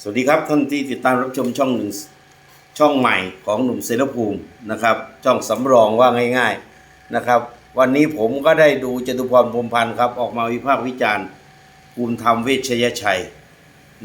สวัสดีครับท่านที่ติดตามรับชมช่องหนึ่งช่องใหม่ของหนุ่มเสรภูมินะครับช่องสำรองว่าง่าย ๆนะครับ วันนี้ผมก็ได้ดูจตุพรพรมพันธ์ครับ ออกมาวิพากษ์วิจารณ์ภูมิธรรมเวชยชัย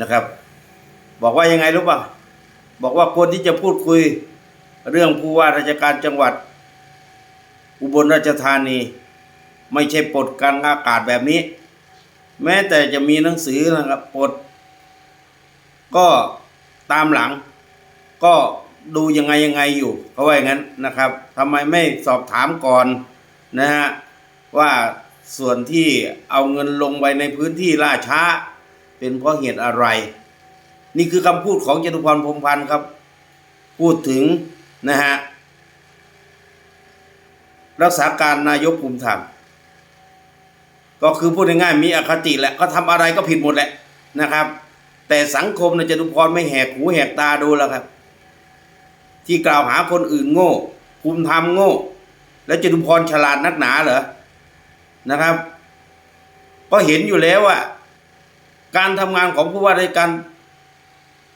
นะครับ บอกว่ายังไงรู้ป่ะบอกว่าคนที่จะพูดคุยเรื่องผู้ว่าราชการจังหวัด อุบลราชธานี ไม่ใช่ปลดกลางอากาศแบบนี้ แม้แต่จะมีหนังสือนะครับปลด ก็ตามหลัง ก็ดูยังไงยังไงอยู่เขาว่าอย่างนั้นนะครับทำไมไม่สอบถามก่อนนะฮะว่าส่วนที่เอาเงินลงไปในพื้นที่ล่าช้า เป็นเพราะเหตุอะไร นี่คือคำพูดของจตุพรพรมพันธ์ครับ พูดถึงนะฮะรักษาการนายกภูมิธรรมก็คือพูดง่ายๆมีอคติแหละก็ทำอะไรก็ผิดหมดแหละนะครับ แต่สังคมในจตุพรไม่แหกหูแหกตาดูแล้วครับ ที่กล่าวหาคนอื่นโง่ภูมิธรรมโง่ แล้วจตุพรฉลาดนักหนาเหรอนะครับ ก็เห็นอยู่แล้วว่าการทำงานของผู้ว่าราชการ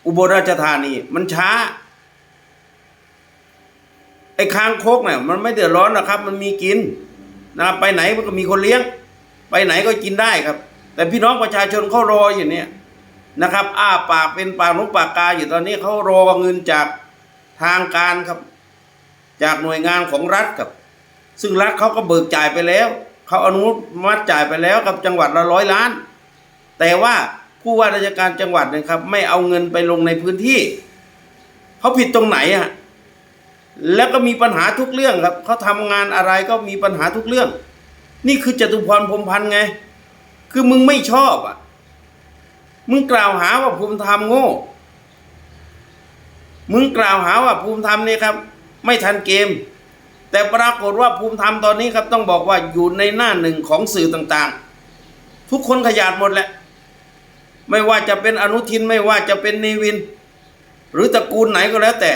อุบลราชธานีมันช้า ไอ้ค้างคกเนี่ยมันไม่เดือดร้อนนะครับ มันมีกินนะไปไหนมันก็มีคนเลี้ยง ไปไหนก็กินได้ครับ แต่พี่น้องประชาชนเขารออยู่เนี่ย นะครับ อ้าปากเป็นปากนกปากกาอยู่ตอนนี้เขารอเงินจากทางการครับ จากหน่วยงานของรัฐครับ ซึ่งรัฐเขาก็เบิกจ่ายไปแล้วเขาอนุมัติจ่ายไปแล้วกับจังหวัดละร้อยล้าน แต่ว่าผู้ว่าราชการจังหวัดนะครับ ไม่เอาเงินไปลงในพื้นที่เขาผิดตรงไหนอะแล้วก็มีปัญหาทุกเรื่องครับเขาทำงานอะไรก็มีปัญหาทุกเรื่อง นี่คือจตุพรพรมพันธ์ไง คือมึงไม่ชอบอะ มึงกล่าวหาว่าภูมิธรรมโง่ มึงกล่าวหาว่าภูมิธรรมนี่ครับ ไม่ทันเกม แต่ปรากฏว่าภูมิธรรมตอนนี้ครับต้องบอกว่าอยู่ในหน้าหนึ่งของสื่อต่างๆ ทุกคนขยาดหมดแหละ ไม่ว่าจะเป็นอนุทินไม่ว่าจะเป็นเนวิน หรือตระกูลไหนก็แล้ว แต่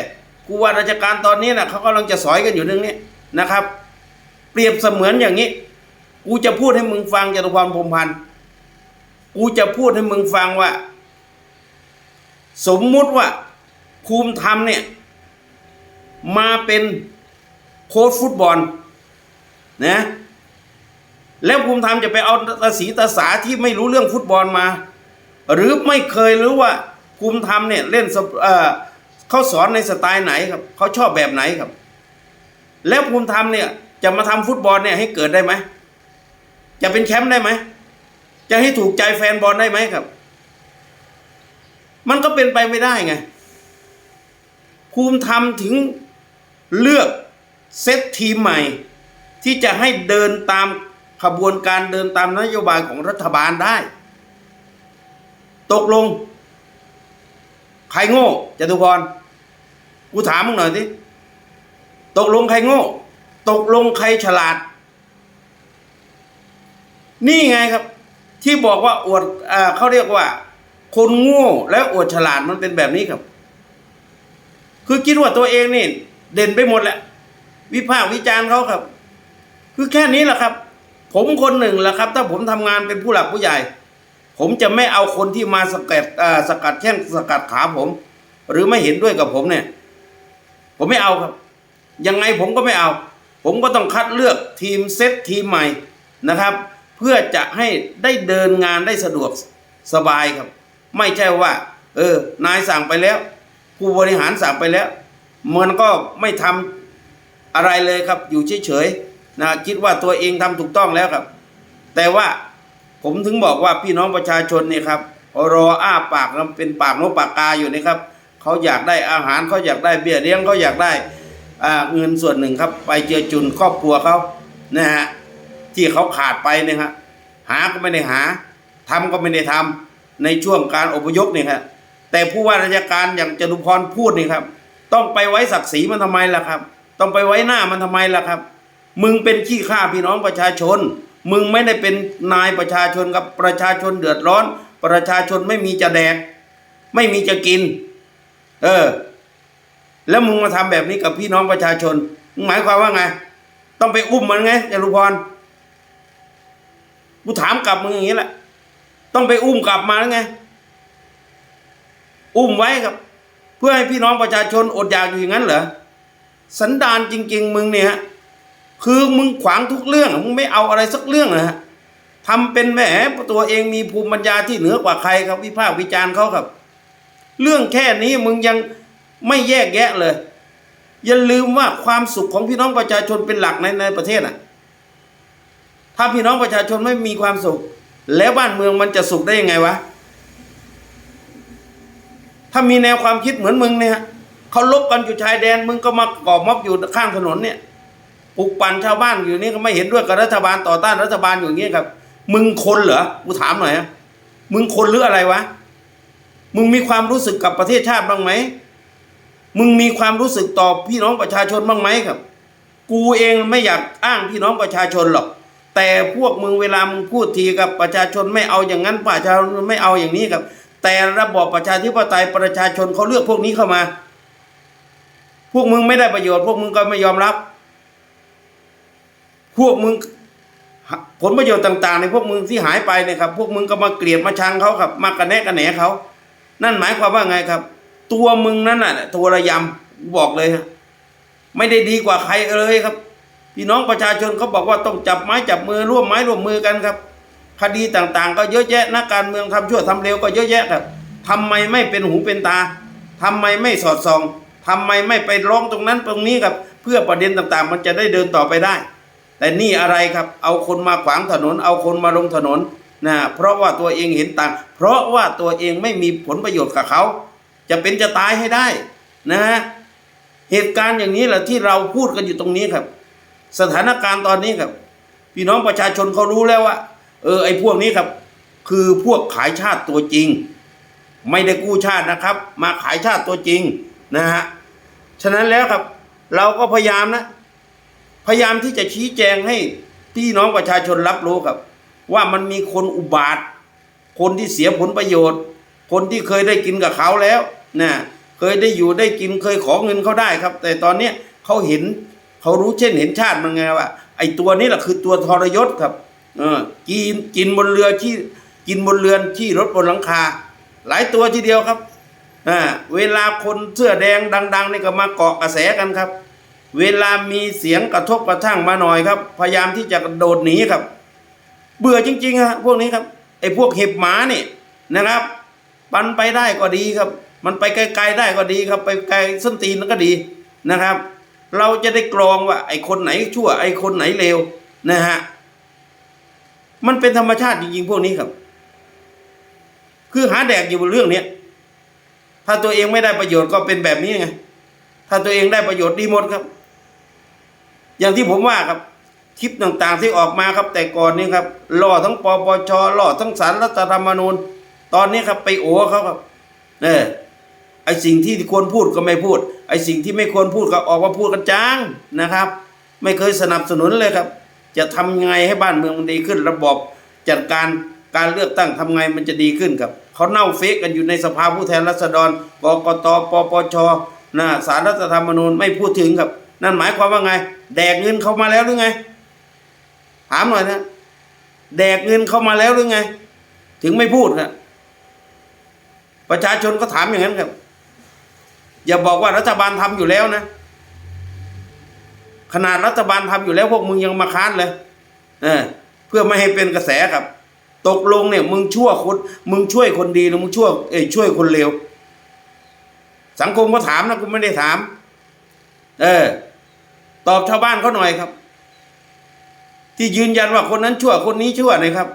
กูว่าราชการตอนนี้นะเขากำลังจะสอยกันอยู่เรื่องนี้นะครับ เปรียบเสมือนอย่างนี้ กูจะพูดให้มึงฟังจตุพรพรมพันธ์ กูจะพูดให้มึงฟังว่า สมมุติว่าภูมิธรรมเนี่ย มาเป็นโค้ชฟุตบอลนะแล้วภูมิธรรมจะไปเอาตาสีตาสาที่ไม่รู้เรื่องฟุตบอลมา หรือไม่เคยรู้ว่าภูมิธรรมเนี่ยเล่นเเขาสอนในสไตล์ไหนครับเขาชอบแบบไหนครับ แล้วภูมิธรรมเนี่ยจะมาทำฟุตบอลเนี่ยให้เกิดได้ไหมจะเป็นแชมป์ได้ไหม จะให้ถูกใจแฟนบอลได้ไหมครับ มันก็เป็นไปไม่ได้ไง ภูมิธรรมถึงเลือกเซตทีมใหม่ ที่จะให้เดินตามขบวนการเดินตามนโยบายของรัฐบาลได้ ตกลง ใครโง่จตุพรกูถามมึงหน่อยสิตกลงใครโง่ ตกลงใครฉลาด นี่ไงครับ ที่บอกว่าอวดอ่าเขาเรียกว่า คนโง่และอวดฉลาดมันเป็นแบบนี้ครับ คือคิดว่าตัวเองนี่ เด่นไปหมดแหละวิพากษ์วิจารณ์เขาครับ คือแค่นี้แหละครับ ผมคนหนึ่งแหละครับ ถ้าผมทำงานเป็นผู้หลักผู้ใหญ่ ผมจะไม่เอาคนที่มาสกัดอ่าสกัดแข้งสกัดขาผม หรือไม่เห็นด้วยกับผมเนี่ย ผมไม่เอาครับ ยังไงผมก็ไม่เอา ผมก็ต้องคัดเลือกทีมเซตทีมใหม่นะครับ เพื่อจะให้ได้เดินงานได้สะดวกสบายครับ ไม่ใช่ว่า เออนายสั่งไปแล้ว ผู้บริหารสั่งไปแล้ว มันก็ไม่ทำอะไรเลยครับ อยู่เฉยๆนะคิดว่าตัวเองทำถูกต้องแล้วครับ แต่ว่าผมถึงบอกว่าพี่น้องประชาชนเนี่ยครับรออ้าปากแล้วเป็นปากนกปากกาอยู่นะครับเขาอยากได้อาหารเขาอยากได้เบี้ยเลี้ยงเขาอยากได้อ่าเงินส่วนหนึ่งครับ ไปเจือจุนครอบครัวเขานะฮะ ที่เขาขาดไปเนี่ยครับหาก็ไม่ได้หาทำก็ไม่ได้ทำในช่วงการอพยพเนี่ยครับแต่ผู้ว่าราชการอย่างจตุพรพูดนี่ครับ ต้องไปไว้ศักดิ์ศรีมันทำไมล่ะครับ ต้องไปไว้หน้ามันทำไมล่ะครับ มึงเป็นขี้ข้าพี่น้องประชาชน มึงไม่ได้เป็นนายประชาชนกับประชาชนเดือดร้อน ประชาชนไม่มีจะแดก ไม่มีจะกิน เออ แล้วมึงมาทำแบบนี้กับพี่น้องประชาชนมึงหมายความว่าไง ต้องไปอุ้มมันไงจตุพร กูถามกลับมึงอย่างนี้แหละ ต้องไปอุ้มกลับมาแล้วไง อุ้มไว้ครับ เพื่อให้พี่น้องประชาชนอดอยากอยู่อย่างนั้นเหรอ สันดานจริง ๆ มึงเนี่ยคือมึงขวางทุกเรื่อง มึงไม่เอาอะไรสักเรื่องนะฮะทำเป็นแหมตัวเองมีภูมิปัญญาที่เหนือกว่าใครครับวิพากษ์วิจารณ์เขาครับ เรื่องแค่นี้มึงยังไม่แยกแยะเลย อย่าลืมว่าความสุขของพี่น้องประชาชนเป็นหลักในในประเทศอะ ถ้าพี่น้องประชาชนไม่มีความสุข แล้วบ้านเมืองมันจะสุขได้ยังไงวะ ถ้ามีแนวความคิดเหมือนมึงเนี่ยเขาลบกันอยู่ชายแดนมึงก็มาก่อม็อบอยู่ข้างถนนเนี่ยปลุกปั่นชาวบ้านอยู่นี่ก็ไม่เห็นด้วยกับรัฐบาลต่อต้านรัฐบาลอยู่อย่างนี้ครับ มึงคนเหรอกูถามหน่อยอะมึงคนหรืออะไรวะ มึงมีความรู้สึกกับประเทศชาติบ้างไหมมึงมีความรู้สึกต่อพี่น้องประชาชนบ้างไหมครับ กูเองไม่อยากอ้างพี่น้องประชาชนหรอก แต่พวกมึงเวลามึงพูดทีกับประชาชนไม่เอาอย่างนั้นประชาชนไม่เอาอย่างนี้ครับ แต่ระบอบประชาธิปไตยประชาชนเขาเลือกพวกนี้เข้ามา พวกมึงไม่ได้ประโยชน์ พวกมึงก็ไม่ยอมรับ พวกมึงผลประโยชน์ต่าง ๆ ในพวกมึงที่หายไปเนี่ยครับ พวกมึงก็มาเกลียดมาชังเขาครับ มากระแนะกระแหนเขานั่นหมายความว่าไงครับ ตัวมึงนั่นน่ะตัวระยำบอกเลยฮะไม่ได้ดีกว่าใครเลยครับ พี่น้องประชาชนเขาบอกว่าต้องจับไม้จับมือร่วมไม้ร่วมมือกันครับ คดีต่างๆ ก็เยอะแยะนักการเมืองทำชั่วทำเร็วก็เยอะแยะครับทำไมไม่เป็นหูเป็นตาทำไมไม่สอดส่องทำไมไม่ไปร้องตรงนั้นตรงนี้ครับ เพื่อประเด็นต่างๆ มันจะได้เดินต่อไปได้ แต่นี่อะไรครับ เอาคนมาขวางถนน เอาคนมาลงถนนนะเพราะว่าตัวเองเห็นต่าง เพราะว่าตัวเองไม่มีผลประโยชน์กับเขา จะเป็นจะตายให้ได้นะฮะเหตุการณ์อย่างนี้แหละที่เราพูดกันอยู่ตรงนี้ครับ สถานการณ์ตอนนี้ครับ พี่น้องประชาชนเขารู้แล้วว่า เออไอ้พวกนี้ครับ คือพวกขายชาติตัวจริง ไม่ได้กู้ชาตินะครับ มาขายชาติตัวจริงนะฮะฉะนั้นแล้วครับ เราก็พยายามนะ พยายามที่จะชี้แจงให้พี่น้องประชาชนรับรู้ครับ ว่ามันมีคนอุบาท คนที่เสียผลประโยชน์ คนที่เคยได้กินกับเขาแล้วนะเคยได้อยู่ได้กินเคยขอเงินเขาได้ครับ แต่ตอนเนี้ยเขาเห็น เขารู้เช่นเห็นชาติมันไงว่า ไอ้ตัวนี้แหละคือตัวทรยศครับ เออกินกินบนเรือที่กินบนเรือนที่รถบนหลังคา หลายตัวทีเดียวครับอ่าเวลาคนเสื้อแดงดัง ๆ นี่ก็มาเกาะกระแสกันครับ เวลามีเสียงกระทบกระทั่งมาหน่อยครับ พยายามที่จะโดดหนีครับ เบื่อจริงๆฮะพวกนี้ครับไอ้พวกเห็บหมานี่นะครับปันไปได้ก็ดีครับ มันไปไกลๆได้ก็ดีครับ ไปไกลส้นตีนก็ดีนะครับ เราจะได้กรองว่า ไอ้คนไหนชั่ว ไอ้คนไหนเลวนะฮะมันเป็นธรรมชาติจริงๆพวกนี้ครับ คือหาแดกอยู่บนเรื่องเนี้ยถ้าตัวเองไม่ได้ประโยชน์ก็เป็นแบบนี้ไงถ้าตัวเองได้ประโยชน์ดีหมดครับ อย่างที่ผมว่าครับคลิปต่างๆที่ออกมาครับ แต่ก่อนนี้ครับล่อทั้งปปชล่อทั้งสารรัฐธรรมนูญ ตอนนี้ครับไปโอ้เขาครับ เออ ไอสิ่งที่ควรพูดก็ไม่พูด ไอสิ่งที่ไม่ควรพูดก็ออกมาพูดกันจ้างนะครับ ไม่เคยสนับสนุนเลยครับ จะทำยังไงให้บ้านเมืองมันดีขึ้น ระบบจัดการการเลือกตั้งทำไงมันจะดีขึ้นครับเขาเน่าเฟกกันอยู่ในสภาผู้แทนราษฎรกกตปปชนะสารรัฐธรรมนูญไม่พูดถึงครับ นั่นหมายความว่าไง แดกเงินเข้ามาแล้วหรือไง ถามหน่อยนะแดกเงินเข้ามาแล้วหรือไง ถึงไม่พูดครับประชาชนก็ถามอย่างนั้นครับ อย่าบอกว่ารัฐบาลทำอยู่แล้วนะ ขนาดรัฐบาลทำอยู่แล้วพวกมึงยังมาค้านเลยเออเพื่อไม่ให้เป็นกระแสครับ ตกลงเนี่ย มึงชั่วคนมึงช่วยคนดีหรือมึงชั่วเอ้ยช่วยคนเลวสังคมก็ถามนะกูไม่ได้ถาม เออ ตอบชาวบ้านเขาหน่อยครับ ที่ยืนยันว่าคนนั้นชั่วคนนี้ชั่วนะครับ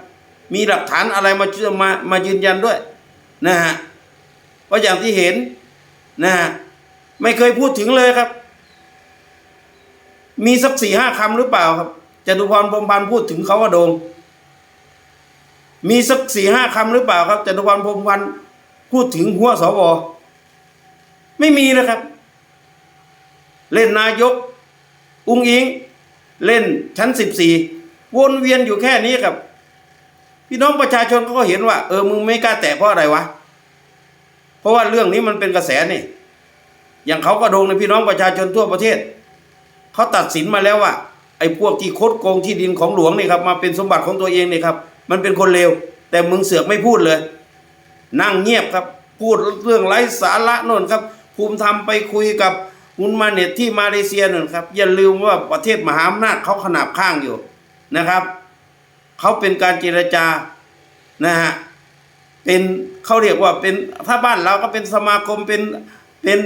มีหลักฐานอะไรมามามายืนยันด้วย นะฮะเพราะอย่างที่เห็นนะฮะ ไม่เคยพูดถึงเลยครับ มีสักสี่ห้าคำหรือเปล่าครับจตุพรพรมพันธ์พูดถึงเขาว่าโดง มีสักสี่ห้าคำหรือเปล่าครับจตุพรพรมพันธ์พูดถึงหัวสวไม่มีนะครับ เล่นนายก อุ้งอิง เล่นชั้นสิบสี่วนเวียนอยู่แค่นี้ครับ พี่น้องประชาชนก็เห็นว่า เออมึงไม่กล้าแตะเพราะอะไรวะ เพราะว่าเรื่องนี้มันเป็นกระแสนี่ อย่างเขาก็โดงในพี่น้องประชาชนทั่วประเทศ เขาตัดสินมาแล้วว่าไอ้พวกที่คดโกงที่ดินของหลวงนี่ครับมาเป็นสมบัติของตัวเองนี่ครับ มันเป็นคนเลวแต่มึงเสือกไม่พูดเลย นั่งเงียบครับ พูดเรื่องไร้สาระนนครับ ภูมิธรรมไปคุยกับมุนมาเน็ตที่มาเลเซียนั่นครับ อย่าลืมว่าประเทศมหาอำนาจเขาขนาบข้างอยู่นะครับเขาเป็นการเจรจานะฮะเป็นเขาเรียกว่าเป็นถ้าบ้านเราก็เป็นสมาคมเป็น เป็น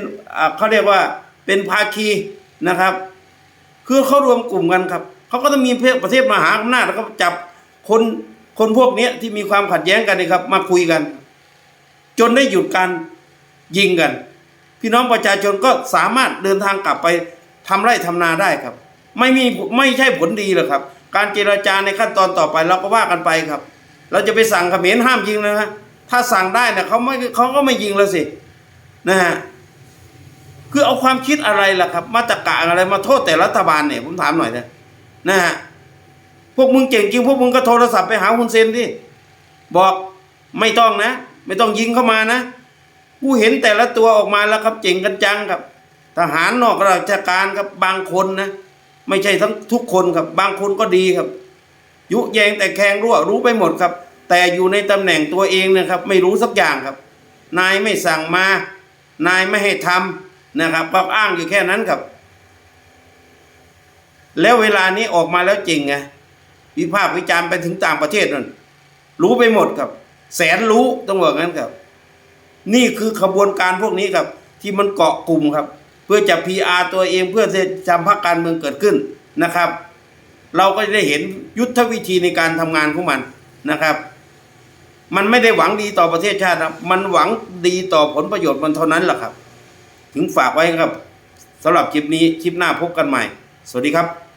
เขาเรียกว่าเป็นภาคีนะครับ คือเขารวมกลุ่มกันครับเขาก็ต้องมีประเทศมหาอำนาจแล้วก็จับคนคนพวกเนี้ยที่มีความขัดแย้งกันนี่ครับ มาคุยกัน จนได้หยุดการยิงกัน พี่น้องประชาชนก็สามารถเดินทางกลับไปทำไร่ทำนาได้ครับ ไม่มีไม่ใช่ผลดีหรอกครับ การเจรจาในขั้นตอนต่อไปเราก็ว่ากันไปครับ เราจะไปสั่งเขมรห้ามยิงนะฮะถ้าสั่งได้นะเขาไม่เขาก็ไม่ยิงแล้วสินะฮะ คือเอาความคิดอะไรล่ะครับ มาตรการอะไรมาโทษแต่รัฐบาลเนี่ยผมถามหน่อยนะนะฮะพวกมึงเก่งจริงพวกมึงก็โทรศัพท์ไปหาคุณเซนที่บอกไม่ต้องนะ ไม่ต้องยิงเข้ามานะผู้เห็นแต่ละตัวออกมาแล้วครับเจ๋งกันจังครับ ทหารนอกราชการครับ บางคนนะ ไม่ใช่ทั้งทุกคนครับ บางคนก็ดีครับ ยุแยงแต่แคงรั่วรู้ไปหมดครับ แต่อยู่ในตำแหน่งตัวเองนะครับ ไม่รู้สักอย่างครับ นายไม่สั่งมา นายไม่ให้ทำ นะครับก็อ้างอยู่แค่นั้นครับ แล้วเวลานี้ออกมาแล้วจริงไงวิพากษ์วิจารณ์ไปถึงต่างประเทศนั่นรู้ไปหมดครับ แสนรู้ต้องบอกงั้นครับ นี่คือขบวนการพวกนี้ครับ ที่มันเกาะกลุ่มครับ เพื่อจะ PR ตัวเองเพื่อจะทำพรรคการเมืองเกิดขึ้นนะครับ เราก็จะได้เห็นยุทธวิธีในการทำงานของมันนะครับ มันไม่ได้หวังดีต่อประเทศชาติครับมันหวังดีต่อผลประโยชน์มันเท่านั้นแหละครับ ถึงฝากไว้ครับสำหรับคลิปนี้คลิปหน้าพบกันใหม่ สวัสดีครับ